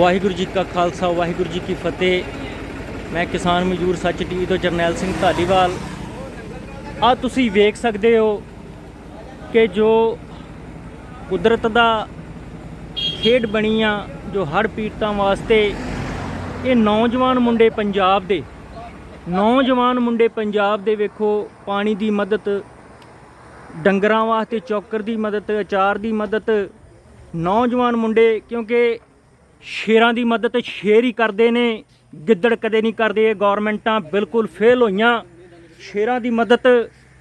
ਵਾਹਿਗੁਰੂ ਜੀ ਕਾ ਖਾਲਸਾ, ਵਾਹਿਗੁਰੂ ਜੀ ਕੀ ਫਤਿਹ। ਮੈਂ ਕਿਸਾਨ ਮਜ਼ਦੂਰ ਸੱਚ ਟੀਵੀ ਤੋਂ ਜਰਨੈਲ ਸਿੰਘ ਧਾਲੀਵਾਲ। ਆ ਤੁਸੀਂ ਵੇਖ ਸਕਦੇ ਹੋ ਕਿ ਜੋ ਕੁਦਰਤ ਦਾ ਖੇਡ ਬਣੀ ਆ, ਜੋ ਹੜ੍ਹ ਪੀੜਤਾਂ ਵਾਸਤੇ, ਇਹ ਨੌਜਵਾਨ ਮੁੰਡੇ ਪੰਜਾਬ ਦੇ, ਨੌਜਵਾਨ ਮੁੰਡੇ ਪੰਜਾਬ ਦੇ ਵੇਖੋ, ਪਾਣੀ ਦੀ ਮਦਦ, ਡੰਗਰਾਂ ਵਾਸਤੇ, ਚੌਕਰ ਦੀ ਮਦਦ, ਅਚਾਰ ਦੀ ਮਦਦ, ਨੌਜਵਾਨ ਮੁੰਡੇ, ਕਿਉਂਕਿ ਸ਼ੇਰਾਂ ਦੀ ਮਦਦ ਸ਼ੇਰ ਹੀ ਕਰਦੇ ਨੇ, ਗਿੱਦੜ ਕਦੇ ਨਹੀਂ ਕਰਦੇ, ਇਹ ਗਵਰਨਮੈਂਟਾਂ ਬਿਲਕੁਲ ਫੇਲ ਹੋਈਆਂ। ਸ਼ੇਰਾਂ ਦੀ ਮਦਦ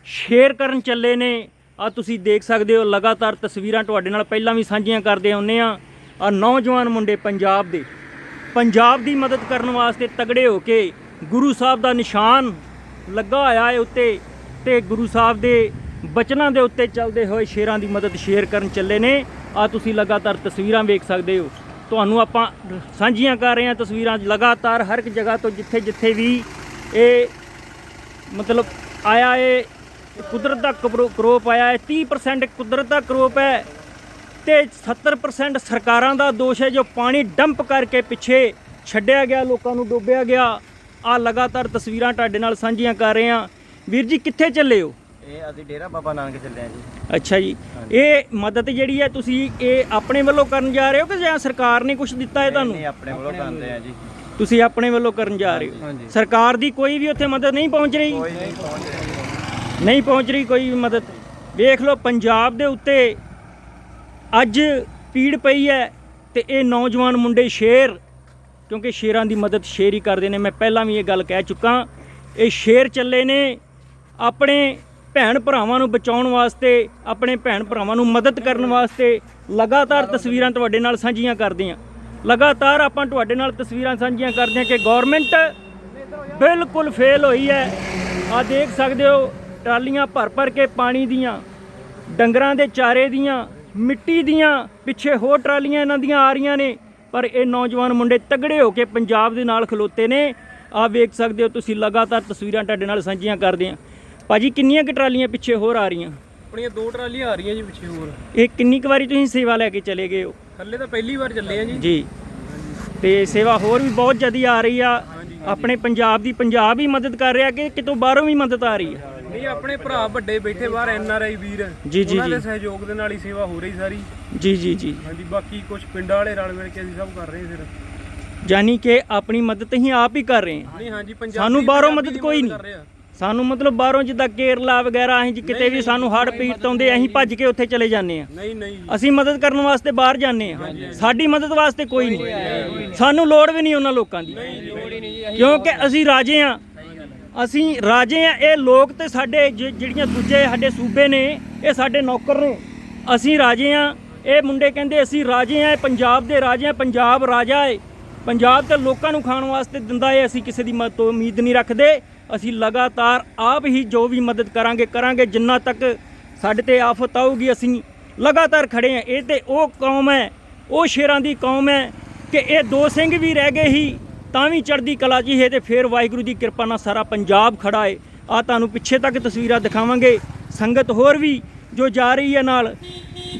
ਸ਼ੇਅਰ ਕਰਨ ਚੱਲੇ ਨੇ। ਆ ਤੁਸੀਂ ਦੇਖ ਸਕਦੇ ਹੋ, ਲਗਾਤਾਰ ਤਸਵੀਰਾਂ ਤੁਹਾਡੇ ਨਾਲ ਪਹਿਲਾਂ ਵੀ ਸਾਂਝੀਆਂ ਕਰਦੇ ਆਉਂਦੇ ਆ ਆ ਨੌਜਵਾਨ ਮੁੰਡੇ ਪੰਜਾਬ ਦੇ। ਪੰਜਾਬ ਦੀ ਮਦਦ ਕਰਨ ਵਾਸਤੇ ਤਗੜੇ ਹੋ ਕੇ ਗੁਰੂ ਸਾਹਿਬ ਦਾ ਨਿਸ਼ਾਨ ਲੱਗਾ ਹੋਇਆ ਹੈ ਉੱਤੇ ਤੇ ਗੁਰੂ ਸਾਹਿਬ ਦੇ ਬਚਨਾਂ ਦੇ ਉੱਤੇ ਚੱਲਦੇ ਹੋਏ ਸ਼ੇਰਾਂ ਦੀ ਮਦਦ ਸ਼ੇਅਰ ਕਰਨ ਚੱਲੇ ਨੇ। ਆ ਤੁਸੀਂ ਲਗਾਤਾਰ ਤਸਵੀਰਾਂ ਵੇਖ ਸਕਦੇ ਹੋ। ਤੁਹਾਨੂੰ ਆਪਾਂ ਸਾਂਝੀਆਂ ਕਰ ਰਹੇ ਹਾਂ ਤਸਵੀਰਾਂ ਲਗਾਤਾਰ ਹਰ ਇੱਕ ਜਗ੍ਹਾ ਤੋਂ ਜਿੱਥੇ ਜਿੱਥੇ ਵੀ ਇਹ ਮਤਲਬ ਆਇਆ ਇਹ ਕੁਦਰਤ ਦਾ ਕਰੋ- ਕਰੋਪ ਆਇਆ ਹੈ 30% ਕੁਦਰਤ ਦਾ ਕਰੋਪ ਹੈ ਤੇ 70% ਸਰਕਾਰਾਂ ਦਾ ਦੋਸ਼ ਹੈ, ਜੋ ਪਾਣੀ ਡੰਪ ਕਰਕੇ ਪਿੱਛੇ ਛੱਡਿਆ ਗਿਆ, ਲੋਕਾਂ ਨੂੰ ਡੋਬਿਆ ਗਿਆ। ਆ ਲਗਾਤਾਰ ਤਸਵੀਰਾਂ ਤੁਹਾਡੇ ਨਾਲ ਸਾਂਝੀਆਂ ਕਰ ਰਹੇ ਹਾਂ। ਵੀਰ ਜੀ, ਕਿੱਥੇ ਚੱਲੇ ਹੋ? ਇਹ ਅਸੀਂ ਡੇਰਾ ਬਾਬਾ ਨਾਨਕ ਚੱਲੇ ਆ ਜੀ। ਅੱਛਾ ਜੀ। ਇਹ ਮਦਦ ਜਿਹੜੀ ਹੈ ਤੁਸੀਂ ਇਹ ਆਪਣੇ ਵੱਲੋਂ ਕਰਨ ਜਾ ਰਹੇ ਹੋ ਕਿ ਜਾਂ ਸਰਕਾਰ ਨੇ ਕੁਝ ਦਿੱਤਾ ਹੈ ਤੁਹਾਨੂੰ? ਨਹੀਂ ਆਪਣੇ ਵੱਲੋਂ ਕਰਦੇ ਆ ਜੀ। ਤੁਸੀਂ ਆਪਣੇ ਵੱਲੋਂ ਕਰਨ ਜਾ ਰਹੇ ਹੋ। ਹਾਂਜੀ। ਸਰਕਾਰ ਦੀ ਕੋਈ ਵੀ ਉੱਥੇ ਮਦਦ ਨਹੀਂ ਪਹੁੰਚ ਰਹੀ? ਕੋਈ ਨਹੀਂ ਪਹੁੰਚ ਰਿਹਾ ਨਹੀਂ ਪਹੁੰਚ ਰਹੀ ਕੋਈ ਵੀ ਮਦਦ? ਵੇਖ ਲਓ ਪੰਜਾਬ ਦੇ ਉੱਤੇ ਅੱਜ ਪੀੜ ਪਈ ਹੈ ਤੇ ਇਹ ਨੌਜਵਾਨ ਮੁੰਡੇ ਸ਼ੇਰ ਕਿਉਂਕਿ ਸ਼ੇਰਾਂ ਦੀ ਮਦਦ ਸ਼ੇਰ ਹੀ ਕਰਦੇ ਨੇ। ਮੈਂ ਪਹਿਲਾਂ ਵੀ ਇਹ ਗੱਲ ਕਹਿ ਚੁੱਕਾ। ਇਹ ਸ਼ੇਰ ਚੱਲੇ ਨੇ ਆਪਣੇ ਭੈਣ ਭਰਾਵਾਂ ਨੂੰ ਬਚਾਉਣ ਵਾਸਤੇ, ਆਪਣੇ ਭੈਣ ਭਰਾਵਾਂ ਨੂੰ ਮਦਦ ਕਰਨ ਵਾਸਤੇ ਲਗਾਤਾਰ ਤਸਵੀਰਾਂ ਤੁਹਾਡੇ ਨਾਲ ਸਾਂਝੀਆਂ ਕਰਦੇ ਹਾਂ ਲਗਾਤਾਰ ਆਪਾਂ ਤੁਹਾਡੇ ਨਾਲ ਤਸਵੀਰਾਂ ਸਾਂਝੀਆਂ ਕਰਦੇ ਹਾਂ ਕਿ ਗਵਰਨਮੈਂਟ ਬਿਲਕੁਲ ਫੇਲ ਹੋਈ ਹੈ। ਆ ਦੇਖ ਸਕਦੇ ਹੋ ਟਰਾਲੀਆਂ ਭਰ ਭਰ ਕੇ ਪਾਣੀ ਦੀਆਂ, ਡੰਗਰਾਂ ਦੇ ਚਾਰੇ ਦੀਆਂ, ਮਿੱਟੀ ਦੀਆਂ, ਪਿੱਛੇ ਹੋਰ ਟਰਾਲੀਆਂ ਇਹਨਾਂ ਦੀਆਂ ਆ ਰਹੀਆਂ ਨੇ। ਪਰ ਇਹ ਨੌਜਵਾਨ ਮੁੰਡੇ ਤਗੜੇ ਹੋ ਕੇ ਪੰਜਾਬ ਦੇ ਨਾਲ ਖਲੋਤੇ ਨੇ। ਆ ਵੇਖ ਸਕਦੇ ਹੋ ਤੁਸੀਂ, ਲਗਾਤਾਰ ਤਸਵੀਰਾਂ ਤੁਹਾਡੇ ਨਾਲ ਸਾਂਝੀਆਂ ਕਰਦੇ ਆ ਭਾਜੀ ਕਿੰਨੀਆਂ ਕਿ ਟਰਾਲੀਆਂ ਪਿੱਛੇ ਹੋਰ ਆ ਰਹੀਆਂ? ਆਪਣੀਆਂ ਦੋ ਟਰਾਲੀਆਂ ਆ ਰਹੀਆਂ ਜੀ ਪਿੱਛੇ ਹੋਰ। ਇਹ ਕਿੰਨੀ ਕੁ ਵਾਰੀ ਤੁਸੀਂ ਸੇਵਾ ਲੈ ਕੇ ਚਲੇ ਗਏ ਹੋ? ਥੱਲੇ ਤਾਂ ਪਹਿਲੀ ਵਾਰ ਚੱਲੇ ਆ ਜੀ। ਜੀ। ਤੇ ਸੇਵਾ ਹੋਰ ਵੀ ਬਹੁਤ ਜ਼ਿਆਦੀ ਆ ਰਹੀ ਆ। ਆਪਣੇ ਪੰਜਾਬ ਦੀ ਪੰਜਾਬ ਹੀ ਮਦਦ ਕਰ ਰਿਹਾ ਕਿ ਕਿਤੋਂ ਬਾਹਰੋਂ ਵੀ ਮਦਦ ਆ ਰਹੀ ਆ? ਨਹੀਂ ਆਪਣੇ ਭਰਾ ਵੱਡੇ ਬੈਠੇ ਬਾਹਰ ਐਨ ਆਰ ਆਈ ਵੀਰ। ਜੀ, ਜੀ, ਉਹਨਾਂ ਦੇ। ਸਹਿਯੋਗ ਦੇ ਨਾਲ ਹੀ ਸੇਵਾ ਹੋ ਰਹੀ ਸਾਰੀ। ਜੀ ਜੀ ਜੀ। ਹਾਂਜੀ ਬਾਕੀ ਕੁਝ ਪਿੰਡਾਂ ਵਾਲੇ ਰਲ ਮਿਲ ਕੇ ਅਸੀਂ ਸਭ ਕਰ ਰਹੇ ਫਿਰ। ਯਾਨੀ ਕਿ ਆਪਣੀ ਮਦਦ ਅਸੀਂ ਆਪ ਹੀ ਕਰ ਰਹੇ ਹਾਂ। ਨਹੀਂ ਹਾਂਜੀ ਪੰਜਾਬੀ ਸਾਨੂੰ ਬਾਹਰੋਂ ਮਦਦ ਕੋਈ ਕਰ ਨਹੀਂ। ਸਾਨੂੰ ਮਤਲਬ ਬਾਹਰੋਂ ਜਿੱਦਾਂ ਕੇਰਲਾ ਵਗੈਰਾ ਅਸੀਂ ਜੀ ਕਿਤੇ ਵੀ ਸਾਨੂੰ ਹੜ੍ਹ ਪੀੜਤ ਆਉਂਦੇ ਅਸੀਂ ਭੱਜ ਕੇ ਉੱਥੇ ਚਲੇ ਜਾਂਦੇ ਆ ਨਹੀਂ ਨਹੀਂ। ਅਸੀਂ ਮਦਦ ਕਰਨ ਵਾਸਤੇ ਬਾਹਰ ਜਾਂਦੇ ਆ ਸਾਡੀ ਮਦਦ ਵਾਸਤੇ ਕੋਈ ਨਹੀਂ। ਸਾਨੂੰ ਲੋੜ ਵੀ ਨਹੀਂ ਉਹਨਾਂ ਲੋਕਾਂ ਦੀ। ਕਿਉਂਕਿ ਅਸੀਂ ਰਾਜੇ ਆ ਅਸੀਂ ਰਾਜੇ ਆ ਇਹ ਲੋਕ ਤੇ ਸਾਡੇ ਜਿਹੜੀਆਂ ਦੂਜੇ ਸਾਡੇ ਸੂਬੇ ਨੇ ਇਹ ਸਾਡੇ ਨੌਕਰ ਨੇ। ਅਸੀਂ ਰਾਜੇ ਆ ਇਹ ਮੁੰਡੇ ਕਹਿੰਦੇ ਅਸੀਂ ਰਾਜੇ ਆ ਪੰਜਾਬ ਦੇ ਰਾਜੇ ਆ ਪੰਜਾਬ ਰਾਜਾ ਹੈ ਪੰਜਾਬ ਤੇ ਲੋਕਾਂ ਨੂੰ ਖਾਣ ਵਾਸਤੇ ਦਿੰਦਾ ਹੈ ਅਸੀਂ ਕਿਸੇ ਦੀ ਮਦਦ ਤੋਂ ਉਮੀਦ ਨਹੀਂ ਰੱਖਦੇ। ਅਸੀਂ ਲਗਾਤਾਰ ਆਪ ਹੀ ਜੋ ਵੀ ਮਦਦ ਕਰਾਂਗੇ ਕਰਾਂਗੇ, ਜਿੰਨਾ ਤੱਕ ਸਾਡੇ ਤੇ ਆਫਤ ਆਊਗੀ, ਅਸੀਂ ਲਗਾਤਾਰ ਖੜੇ ਆ ਇਹ ਤੇ ਉਹ ਕੌਮ ਹੈ, ਉਹ ਸ਼ੇਰਾਂ ਦੀ ਕੌਮ ਹੈ ਕਿ ਇਹ ਦੋ ਸਿੰਘ ਵੀ ਰਹਿ ਗਏ ਹੀ ਤਾਂ ਵੀ ਚੜ੍ਹਦੀ ਕਲਾ ਜੀ ਹੈ ਤੇ ਫਿਰ ਵਾਹਿਗੁਰੂ ਦੀ ਕਿਰਪਾ ਨਾਲ ਸਾਰਾ ਪੰਜਾਬ ਖੜਾ ਹੈ। ਆ ਤੁਹਾਨੂੰ ਪਿੱਛੇ ਤੱਕ ਤਸਵੀਰਾਂ ਦਿਖਾਵਾਂਗੇ। ਸੰਗਤ ਹੋਰ ਵੀ ਜੋ ਜਾ ਰਹੀ ਹੈ ਨਾਲ,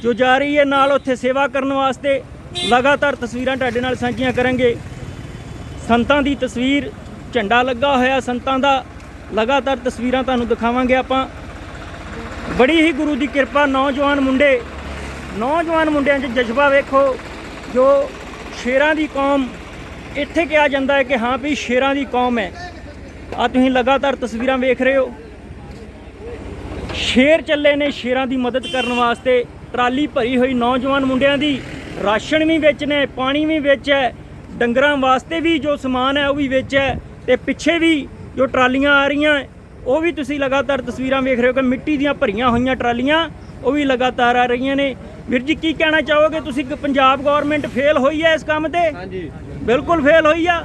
ਜੋ ਜਾ ਰਹੀ ਹੈ ਨਾਲ ਉੱਥੇ ਸੇਵਾ ਕਰਨ ਵਾਸਤੇ ਲਗਾਤਾਰ ਤਸਵੀਰਾਂ ਤੁਹਾਡੇ ਨਾਲ ਸਾਂਝੀਆਂ ਕਰਾਂਗੇ। ਸੰਤਾਂ ਦੀ ਤਸਵੀਰ ਝੰਡਾ ਲੱਗਾ ਹੋਇਆ ਸੰਤਾਂ ਦਾ, ਲਗਾਤਾਰ ਤਸਵੀਰਾਂ ਤੁਹਾਨੂੰ ਦਿਖਾਵਾਂਗੇ ਆਪਾਂ। ਬੜੀ ਹੀ ਗੁਰੂ ਦੀ ਕਿਰਪਾ, ਨੌਜਵਾਨ ਮੁੰਡੇ, ਨੌਜਵਾਨ ਮੁੰਡਿਆਂ 'ਚ ਜਜ਼ਬਾ ਵੇਖੋ, ਜੋ ਸ਼ੇਰਾਂ ਦੀ ਕੌਮ, ਇੱਥੇ ਕਿਹਾ ਜਾਂਦਾ ਹੈ ਕਿ ਹਾਂ ਵੀ ਸ਼ੇਰਾਂ ਦੀ ਕੌਮ ਹੈ। ਆ ਤੁਸੀਂ ਲਗਾਤਾਰ ਤਸਵੀਰਾਂ ਵੇਖ ਰਹੇ ਹੋ। ਸ਼ੇਰ ਚੱਲੇ ਨੇ ਸ਼ੇਰਾਂ ਦੀ ਮਦਦ ਕਰਨ ਵਾਸਤੇ, ਟਰਾਲੀ ਭਰੀ ਹੋਈ ਨੌਜਵਾਨ ਮੁੰਡਿਆਂ ਦੀ, ਰਾਸ਼ਨ ਵੀ ਵਿੱਚ ਨੇ, ਪਾਣੀ ਵੀ ਵਿੱਚ ਹੈ, ਡੰਗਰਾਂ ਵਾਸਤੇ ਵੀ ਜੋ ਸਮਾਨ ਹੈ ਉਹ ਵੀ ਵਿੱਚ ਹੈ। ਤੇ ਪਿੱਛੇ ਵੀ ਜੋ ਟਰਾਲੀਆਂ ਆ ਰਹੀਆਂ ਉਹ ਵੀ ਤੁਸੀਂ ਲਗਾਤਾਰ ਤਸਵੀਰਾਂ ਵੇਖ ਰਹੇ ਹੋ ਕਿ ਮਿੱਟੀ ਦੀਆਂ ਭਰੀਆਂ ਹੋਈਆਂ ਟਰਾਲੀਆਂ ਉਹ ਵੀ ਲਗਾਤਾਰ ਆ ਰਹੀਆਂ ਨੇ। ਵੀਰ ਜੀ ਕੀ ਕਹਿਣਾ ਚਾਹੋਗੇ? ਤੁਸੀਂ ਕਿ ਪੰਜਾਬ ਗਵਰਨਮੈਂਟ ਫੇਲ ਹੋਈ ਹੈ ਇਸ ਕੰਮ ਤੇ? ਹਾਂਜੀ। ਬਿਲਕੁਲ ਫੇਲ ਹੋਈ ਆ?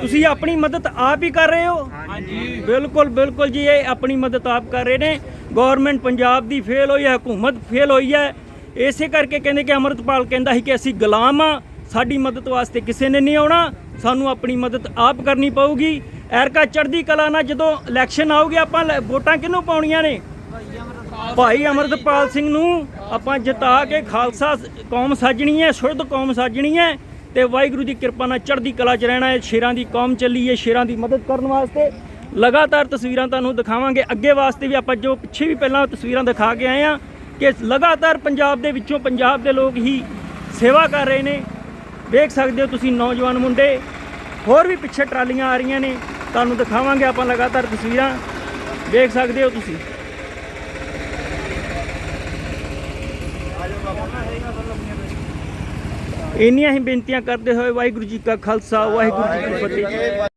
ਤੁਸੀਂ ਆਪਣੀ ਮਦਦ ਆਪ ਹੀ ਕਰ ਰਹੇ ਹੋ? ਹਾਂਜੀ। ਬਿਲਕੁਲ ਬਿਲਕੁਲ ਜੀ ਇਹ ਆਪਣੀ ਮਦਦ ਆਪ ਕਰ ਰਹੇ ਨੇ। ਗਵਰਨਮੈਂਟ ਪੰਜਾਬ ਦੀ ਫੇਲ ਹੋਈ ਹੈ ਹਕੂਮਤ ਫੇਲ ਹੋਈ ਹੈ। ਇਸੇ ਕਰਕੇ ਕਹਿੰਦੇ ਕਿ ਅਮਰਤਪਾਲ ਕਹਿੰਦਾ ਸੀ ਕਿ ਅਸੀਂ ਗੁਲਾਮ ਆ ਸਾਡੀ ਮਦਦ ਵਾਸਤੇ ਕਿਸੇ ਨੇ ਨਹੀਂ ਆਉਣਾ। ਸਾਨੂੰ ਆਪਣੀ ਮਦਦ ਆਪ ਕਰਨੀ ਪਊਗੀ। ਐਰਕਾ ਚੜ੍ਹਦੀ ਕਲਾ ਨਾਲ ਜਦੋਂ ਇਲੈਕਸ਼ਨ ਆਊਗੀ, ਆਪਾਂ ਲੈ- ਵੋਟਾਂ ਕਿਹਨੂੰ ਪਾਉਣੀਆਂ ਨੇ? ਭਾਈ ਅਮਰਤਪਾਲ ਸਿੰਘ ਨੂੰ ਆਪਾਂ ਜਿਤਾ ਕੇ ਖਾਲਸਾ ਕੌਮ ਸਾਜਣੀ ਹੈ, ਸ਼ੁੱਧ ਕੌਮ ਸਾਜਣੀ ਹੈ ਤੇ ਵਾਹਿਗੁਰੂ ਦੀ ਕਿਰਪਾ ਨਾਲ ਚੜ੍ਹਦੀ ਕਲਾ 'ਚ ਰਹਿਣਾ ਹੈ, ਸ਼ੇਰਾਂ ਦੀ ਕੌਮ ਚੱਲੀ ਹੈ, ਸ਼ੇਰਾਂ ਦੀ ਮਦਦ ਕਰਨ ਵਾਸਤੇ। ਲਗਾਤਾਰ ਤਸਵੀਰਾਂ ਤੁਹਾਨੂੰ ਦਿਖਾਵਾਂਗੇ। ਅੱਗੇ ਵਾਸਤੇ ਵੀ ਆਪਾਂ ਜੋ ਪਿੱਛੇ ਵੀ ਪਹਿਲਾਂ ਤਸਵੀਰਾਂ ਦਿਖਾ ਕੇ ਆਏ ਆ ਕਿ ਲਗਾਤਾਰ ਪੰਜਾਬ ਦੇ ਵਿੱਚੋਂ ਪੰਜਾਬ ਦੇ ਲੋਕ ਹੀ ਸੇਵਾ ਕਰ ਰਹੇ ਨੇ। ਵੇਖ ਸਕਦੇ ਹੋ ਤੁਸੀਂ ਨੌਜਵਾਨ ਮੁੰਡੇ, ਹੋਰ ਵੀ ਪਿੱਛੇ ਟਰਾਲੀਆਂ ਆ ਰਹੀਆਂ ਨੇ, ਤੁਹਾਨੂੰ ਦਿਖਾਵਾਂਗੇ ਆਪਾਂ ਲਗਾਤਾਰ ਤਸਵੀਰਾਂ ਦੇਖ ਸਕਦੇ ਹੋ ਤੁਸੀਂ। ਇੰਨੀਆਂ ਹੀ ਬੇਨਤੀਆਂ ਕਰਦੇ ਹੋਏ ਵਾਹਿਗੁਰੂ ਜੀ ਕਾ ਖਾਲਸਾ, ਵਾਹਿਗੁਰੂ ਜੀ ਕੀ ਫਤਿਹ।